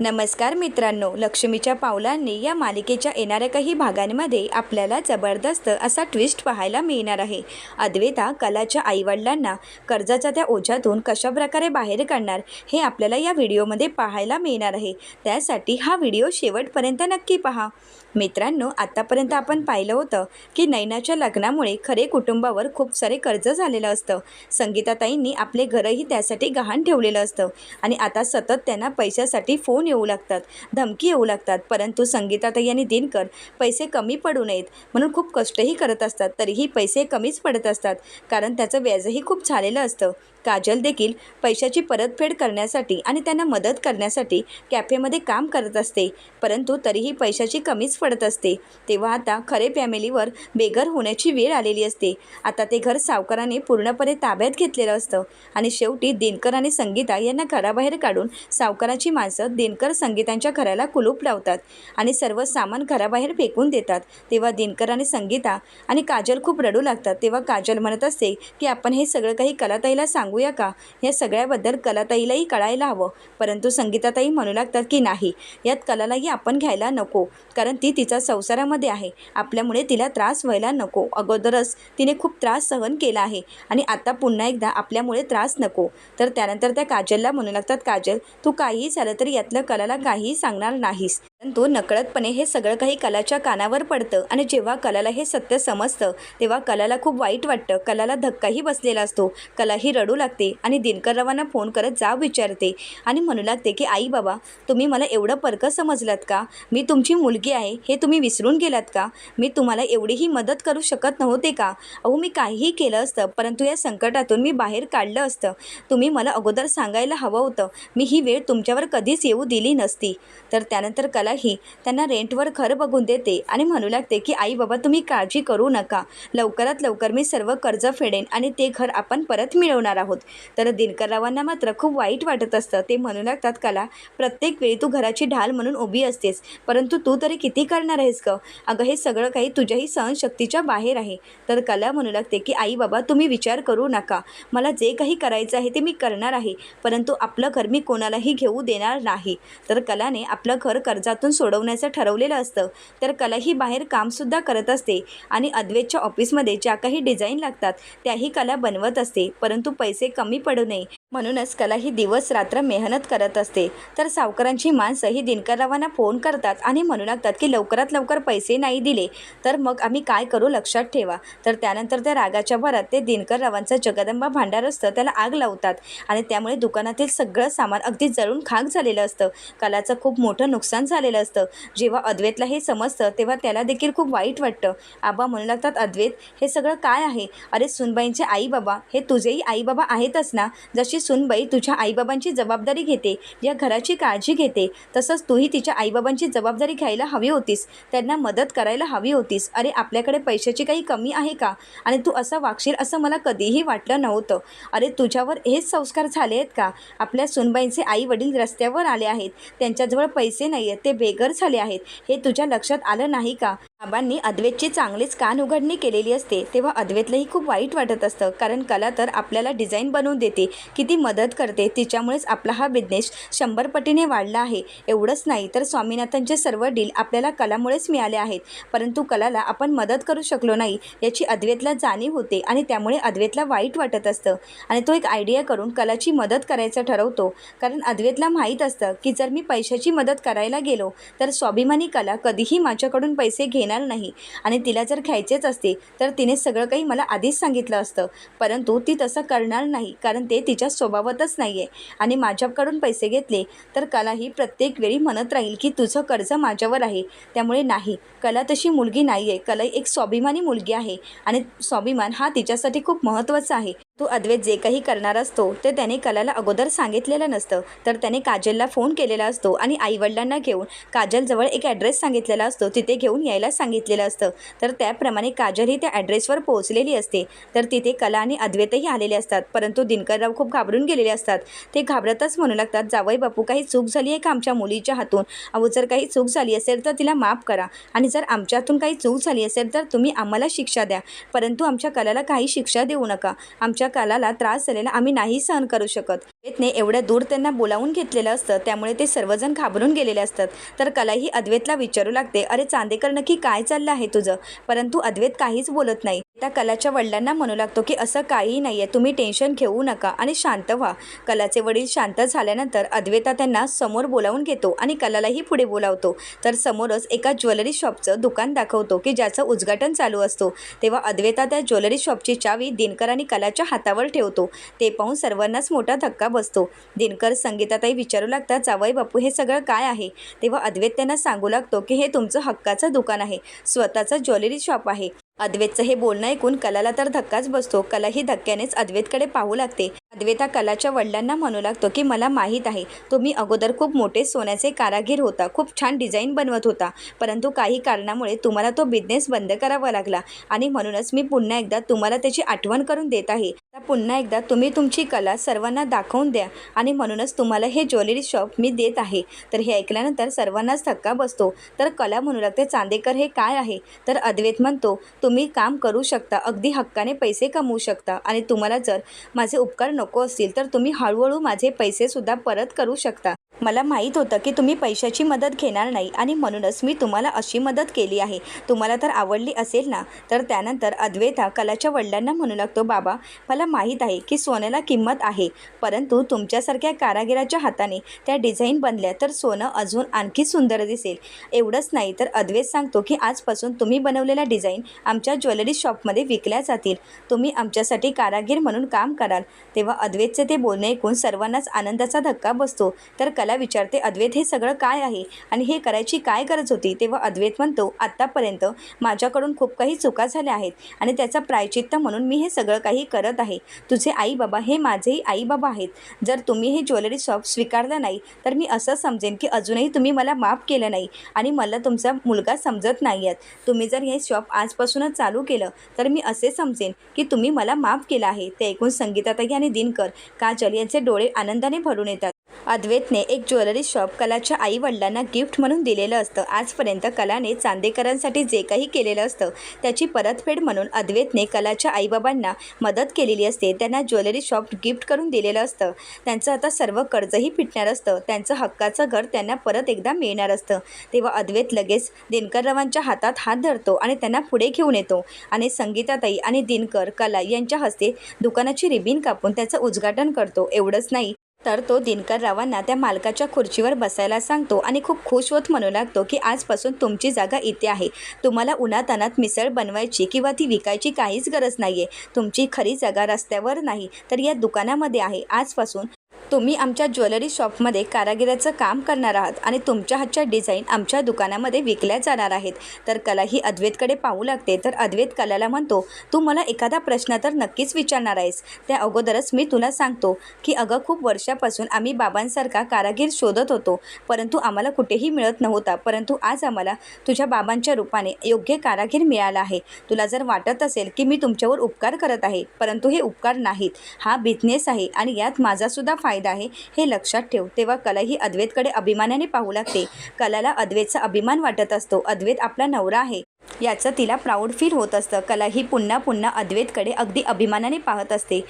नमस्कार मित्रांनो लक्ष्मीच्या पावलांनी या मालिकेच्या येणाऱ्या काही भागांमध्ये आपल्याला जबरदस्त असा ट्विस्ट पाहायला मिळणार आहे. अद्वैता कलाच्या आईवडिलांना कर्जाच्या त्या ओझ्यातून कशाप्रकारे बाहेर काढणार हे आपल्याला या व्हिडिओमध्ये पाहायला मिळणार आहे. त्यासाठी हा व्हिडिओ शेवटपर्यंत नक्की पहा. मित्रांनो आत्तापर्यंत आपण पाहिलं होतं की नैनाच्या लग्नामुळे खरे कुटुंबावर खूप सारे कर्ज झालेलं असतं. संगीताताईंनी आपले घरही त्यासाठी गहाण ठेवलेलं असतं. आणि आता सतत त्यांना पैशासाठी फोन येऊ लागतात धमकी येऊ लागतात. परंतु संगीताताई आणि दिनकर पैसे कमी पडू नयेत म्हणून खूप कष्टही करत असतात. तरीही पैसे कमीच पडत असतात. कारण त्याचं व्याजही खूप झालेलं असतं. काजल देखील पैशाची परतफेड करण्यासाठी आणि त्यांना मदत करण्यासाठी कॅफेमध्ये काम करत असते. परंतु तरीही पैशाची कमीच पडत असते. तेव्हा आता खरे फॅमिलीवर बेघर होण्याची वेळ आलेली असते. आता ते घर सावकाराने पूर्णपणे ताब्यात घेतलेलं असतं. आणि शेवटी दिनकर आणि संगीता यांना घराबाहेर काढून सावकाराची माणसं दिन दिनकर संगीतांच्या घराला कुलूप लावतात आणि सर्व सामान घराबाहेर फेकून देतात. तेव्हा दिनकर आणि संगीता आणि काजल खूप रडू लागतात. तेव्हा काजल म्हणत असते की आपण हे सगळं काही कलाताईला सांगूया का? या सगळ्याबद्दल कलाताईलाही कळायला हवं. परंतु संगीताताई म्हणू लागतात की नाही यात कलालाही आपण घ्यायला नको कारण ती तिचा संसारामध्ये आहे. आपल्यामुळे तिला त्रास व्हायला नको. अगोदरच तिने खूप त्रास सहन केला आहे आणि आता पुन्हा एकदा आपल्यामुळे त्रास नको. तर त्यानंतर त्या काजलला म्हणू लागतात काजल तू काहीही झालं तरी यातलं कलाला काहीही सांगणार नाहीस. परंतु नकळतपणे हे सगळं काही कलाच्या कानावर पडतं आणि जेव्हा कलाला हे सत्य समजतं तेव्हा कलाला खूप वाईट वाटतं. कलाला धक्काही बसलेला असतो. कलाही रडू लागते आणि दिनकररावांना फोन करत जाब विचारते आणि म्हणू लागते की आई बाबा तुम्ही मला एवढं परकं समजलात का? मी तुमची मुलगी आहे. हे तुम्ही विसरून गेलात का? मी तुम्हाला एवढीही मदत करू शकत नव्हते का? अहो मी काहीही केलं असतं परंतु या संकटातून मी बाहेर काढलं असतं. तुम्ही मला अगोदर सांगायला हवं होतं. मी ही वेळ तुमच्यावर कधीच येऊ दिली नसती. तर त्यानंतर कला कलाही त्यांना रेंटवर घर बघून देते आणि म्हणू लागते की आई बाबा तुम्ही काळजी करू नका. लवकरात लवकर मी सर्व कर्ज फेडेन आणि ते घर आपण परत मिळवणार आहोत. तर दिनकररावांना मात्र खूप वाईट वाटत असतं. ते म्हणू लागतात कला प्रत्येक वेळी तू घराची ढाल म्हणून उभी असतेस परंतु तू तरी किती करणार आहेस ग? अगं हे सगळं काही तुझ्याही सहनशक्तीच्या बाहेर आहे. तर कला म्हणू लागते की आई बाबा तुम्ही विचार करू नका. मला जे काही करायचं आहे ते मी करणार आहे परंतु आपलं घर मी कोणालाही घेऊ देणार नाही. तर कलाने आपलं घर घरातून सोडवण्याचं ठरवलेलं असतं. तर कला ही बाहेर कामसुद्धा करत असते आणि अद्वेतच्या ऑफिसमध्ये ज्या काही डिझाईन लागतात त्याही कला बनवत असते. परंतु पैसे कमी पडू नये. म्हणूनच कला ही दिवस रात्र मेहनत करत असते. तर सावकारांची माणसं ही दिनकररावांना फोन करतात आणि म्हणू लागतात की लवकरात लवकर पैसे नाही दिले तर मग आम्ही काय करू लक्षात ठेवा. तर त्यानंतर त्या रागाच्या भरात ते दिनकररावांचं जगदंबा भांडार असतं त्याला आग लावतात आणि त्यामुळे दुकानातील सगळं सामान अगदी जळून खाक झालेलं असतं. कलाचं खूप मोठं नुकसान झालेलं असतं. जेव्हा अद्वैतला हे समजतं तेव्हा त्याला देखील खूप वाईट वाटतं. आबा म्हणू लागतात अद्वैत हे सगळं काय आहे? अरे सुनबाईंचे आई बाबा हे तुझेही आई बाबा आहेतच ना? जशी सुनबाई तुझ्या आईबाबांची जबाबदारी घेते या घराची काळजी घेते. तसंच तूही तिच्या आईबाबांची जबाबदारी घ्यायला हवी होतीस. त्यांना मदत करायला हवी होतीस. अरे आपल्याकडे पैशाची काही कमी आहे का? आणि तू असं वागशील असं मला कधीही वाटलं नव्हतं. अरे तुझ्यावर हेच संस्कार झाले आहेत का? आपल्या सुनबाईंचे आई वडील रस्त्यावर आले आहेत. त्यांच्याजवळ पैसे नाही आहेत ते बेघर झाले आहेत. हे तुझ्या लक्षात आलं नाही का? बाबांनी अद्वैतची चांगलीच कान उघडणी केलेली असते तेव्हा अद्वैतलाही खूप वाईट वाटत असतं. कारण कला तर आपल्याला डिझाईन बनवून देते. किती मदत करते. तिच्यामुळेच आपला हा बिझनेस शंभर पटीने वाढला आहे. एवढंच नाही तर स्वामीनाथनचे सर्व डील आपल्याला कलामुळेच मिळाले आहेत. परंतु कलाला आपण मदत करू शकलो नाही याची अद्वैतला जाणीव होते आणि त्यामुळे अद्वैतला वाईट वाटत असतं. आणि तो एक आयडिया करून कलाची मदत करायचं ठरवतो. कारण अद्वैतला माहीत असतं की जर मी पैशाची मदत करायला गेलो तर स्वाभिमानी कला कधीही माझ्याकडून पैसे घेणार नाही. आणि तिला जर घ्यायचेच असते तर तिने सगळं काही मला आधीच सांगितलं असतं. परंतु ती तसं करणार नाही कारण ते तिच्या स्वभावातच नाही आहे आणि माझ्याकडून पैसे घेतले तर कला ही प्रत्येक वेळी म्हणत राहील की तुझं कर्ज माझ्यावर आहे. त्यामुळे नाही कला तशी मुलगी नाही आहे कला एक स्वाभिमानी मुलगी आहे. आणि स्वाभिमान हा तिच्यासाठी खूप महत्त्वाचा आहे. तू अद्वैत जे काही करणार असतो ते त्याने कलाला अगोदर सांगितलेलं नसतं. तर त्याने काजलला फोन केलेला असतो आणि आईवडिलांना घेऊन काजलजवळ एक ॲड्रेस सांगितलेला असतो. तिथे घेऊन यायला सांगितलेलं असतं. तर त्याप्रमाणे काजल ही त्या ॲड्रेसवर पोहोचलेली असते. तर तिथे कला आणि अद्वैतही आलेले असतात. परंतु दिनकरराव खूप घाबरून गेलेले असतात. ते घाबरतच म्हणू लागतात जावई बापू काही चूक झाली आहे का आमच्या मुलीच्या हातून? अहो जर काही चूक झाली असेल तर तिला माफ करा. आणि जर आमच्या हातून काही चूक झाली असेल तर तुम्ही आम्हाला शिक्षा द्या. परंतु आमच्या कलाला काही शिक्षा देऊ नका. आमच्या आमच्या कलाला त्रास झालेला आम्ही नाही सहन करू शकत. अद्वैतने एवढ्या दूर त्यांना बोलावून घेतलेलं असतं त्यामुळे ते सर्वजण घाबरून गेलेले असतात. तर कला ही अद्वैतला विचारू लागते अरे चांदेकर नक्की काय चाललं आहे तुझं? परंतु अद्वैत काहीच बोलत नाही. त्या कलाच्या वडिलांना म्हणू लागतो की असं काहीही नाही आहे तुम्ही टेन्शन घेऊ नका आणि शांत व्हा. कलाचे वडील शांत झाल्यानंतर अद्वैता त्यांना समोर बोलावून घेतो आणि कलालाही पुढे बोलावतो. तर समोरच एका ज्वेलरी शॉपचं दुकान दाखवतो की ज्याचं उद्घाटन चालू असतो. तेव्हा अद्वैता त्या ज्वेलरी शॉपची चावी दिनकर आणि कलाच्या हातावर ठेवतो. ते पाहून सर्वांनाच मोठा धक्का बसतो. दिनकर संगीताताई विचारू लागतात जावई बापू हे सगळं काय आहे? तेव्हा अद्वैत त्यांना सांगू लागतो की हे तुमचं हक्काचं दुकान आहे. स्वतःचं ज्वेलरी शॉप आहे. अद्वैतचं हे बोलणं ऐकून कलाला तर धक्काच बसतो. कला ही धक्क्यानेच अद्वैतकडे पाहू लागते. अद्वैता कलाच्या वडिलांना म्हणू लागतो की मला माहीत आहे तुम्ही अगोदर खूप मोठे सोन्याचे कारागीर होता खूप छान डिझाईन बनवत होता परंतु काही कारणामुळे तुम्हाला तो बिझनेस बंद करावा लागला आणि म्हणूनच मी पुन्हा एकदा तुम्हाला त्याची आठवण करून देत आहे. पुन्हा एकदा तुम्ही तुमची कला सर्वांना दाखवून द्या आणि म्हणूनच तुम्हाला हे ज्वेलरी शॉप मी देत आहे. तर हे ऐकल्यानंतर सर्वांनाच धक्का बसतो. तर कला म्हणू लागते चांदेकर हे काय आहे? तर अद्वैत म्हणतो तुम्ही काम करू शकता अगदी हक्काने पैसे कमवू शकता आणि तुम्हाला जर माझे उपकार नको असतील तर तुम्ही हळूहळू माझे पैसेसुद्धा परत करू शकता. मला माहीत होतं की तुम्ही पैशाची मदत घेणार नाही आणि म्हणूनच मी तुम्हाला अशी मदत केली आहे. तुम्हाला तर आवडली असेल ना? तर त्यानंतर अद्वैता कलाच्या वडिलांना म्हणू लागतो बाबा मला माहीत आहे की सोन्याला किंमत आहे परंतु तुमच्यासारख्या कारागिराच्या हाताने त्या डिझाईन बनल्या तर सोनं अजून आणखी सुंदर दिसेल. एवढंच नाही तर अद्वैत सांगतो की आजपासून तुम्ही बनवलेल्या डिझाईन आमच्या ज्वेलरी शॉपमध्ये विकल्या जातील. तुम्ही आमच्यासाठी कारागीर म्हणून काम कराल. तेव्हा अद्वैतचे ते बोलणे ऐकून सर्वांनाच आनंदाचा धक्का बसतो. तर कला विचारते अद्वैत हे सगळं काय आहे? आणि हे करायची काय गरज होती? तेव्हा अद्वैत म्हणतो आत्तापर्यंत माझ्याकडून खूप काही चुका झाल्या आहेत आणि त्याचा प्रायचित्त म्हणून मी हे सगळं काही करत आहे. तुझे आई बाबा हे माझेही आई बाबा आहेत. जर तुम्ही हे ज्वेलरी शॉप स्वीकारलं नाही तर मी असं समजेन की अजूनही तुम्ही मला माफ केलं नाही आणि मला तुमचा मुलगा समजत नाही आहेत तुम्ही जर हे शॉप आजपासूनच चालू केलं तर मी असे समजेन की तुम्ही मला माफ केलं आहे. ते ऐकून संगीताताई आणि दिनकर काजल यांचे डोळे आनंदाने भरून येतात. अद्वैतने एक ज्वेलरी शॉप कलाच्या आई वडिलांना गिफ्ट म्हणून दिलेलं असतं. आजपर्यंत कलाने चांदेकरांसाठी जे काही केलेलं असतं त्याची परतफेड म्हणून अद्वैतने कलाच्या आईबाबांना मदत केलेली असते. त्यांना ज्वेलरी शॉप गिफ्ट करून दिलेलं असतं. त्यांचं आता सर्व कर्जही फिटणार असतं. त्यांचं हक्काचं घर त्यांना परत एकदा मिळणार असतं. तेव्हा अद्वैत लगेच दिनकररावांच्या हातात हात धरतो आणि त्यांना पुढे घेऊन येतो. आणि संगीताताई आणि दिनकर कला यांच्या हस्ते दुकानाची रिबीन कापून त्याचं उद्घाटन करतो. एवढंच नाही तर तो दिनकर रावांना त्या मालकाच्या खुर्चीवर बसायला सांगतो आणि खूप खुश होत म्हणू लागतो की आजपासून तुमची जागा इथे आहे. तुम्हाला उन्हातानात मिसळ बनवायची किंवा ती विकायची काहीच गरज नाही आहे तुमची खरी जागा रस्त्यावर नाही तर या दुकानामध्ये आहे. आजपासून तुम्ही आमच्या ज्वेलरी शॉपमध्ये कारागिराचं काम करणार आहात आणि तुमच्या हातच्या डिझाईन आमच्या दुकानामध्ये विकल्या जाणार आहेत. तर कला ही अद्वैतकडे पाहू लागते. तर अद्वैत कलाला म्हणतो तू मला एखादा प्रश्न तर नक्कीच विचारणार आहेस. त्या अगोदरच मी तुला सांगतो की अगं खूप वर्षापासून आम्ही बाबांसारखा कारागीर शोधत होतो. परंतु आम्हाला कुठेही मिळत नव्हता. परंतु आज आम्हाला तुझ्या बाबांच्या रूपाने योग्य कारागीर मिळाला आहे. तुला जर वाटत असेल की मी तुमच्यावर उपकार करत आहे परंतु हे उपकार नाहीत. हा बिझनेस आहे आणि यात माझासुद्धा फायदा आहे हे लक्षात ठेव. तेव्हा कला ही अद्वैतकडे अभिमानाने पाहू लागते. कलाला अद्वैतचा अभिमान वाटत असतो. अद्वैत आपला नवरा आहे. याचं तिला प्राऊड फील होत असतं. कला ही पुन्हा पुन्हा अद्वैतकडे अगदी अभिमानाने पाहत असते.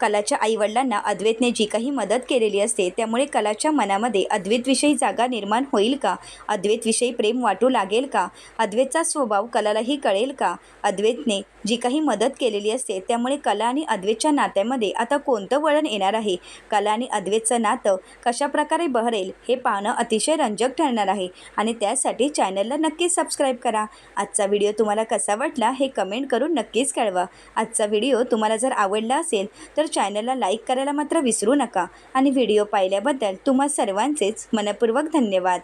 कलाच्या आईवडिलांना अद्वैतने जी काही मदत केलेली असते त्यामुळे कलाच्या मनामध्ये अद्वैतविषयी जागा निर्माण होईल का? अद्वैतविषयी प्रेम वाटू लागेल का? अद्वैतचा स्वभाव कलालाही कळेल का? अद्वैतने जी काही मदत केलेली असते त्यामुळे कला आणि अद्वैतच्या नात्यामध्ये आता कोणतं वळण येणार आहे? कला आणि अद्वैतचं नातं कशाप्रकारे बहरेल हे पाहणं अतिशय रंजक ठरणार आहे आणि त्यासाठी चॅनलला नक्कीच सबस्क्राईब करा. आजचा व्हिडिओ तुम्हाला कसा वाटला हे कमेंट करून नक्कीच कळवा. आजचा व्हिडिओ तुम्हाला जर आवडला असेल तर तर चॅनलला लाईक करायला मात्र विसरू नका. आणि व्हिडिओ पाहिल्याबद्दल तुम्हा सर्वांचेच मनपूर्वक धन्यवाद.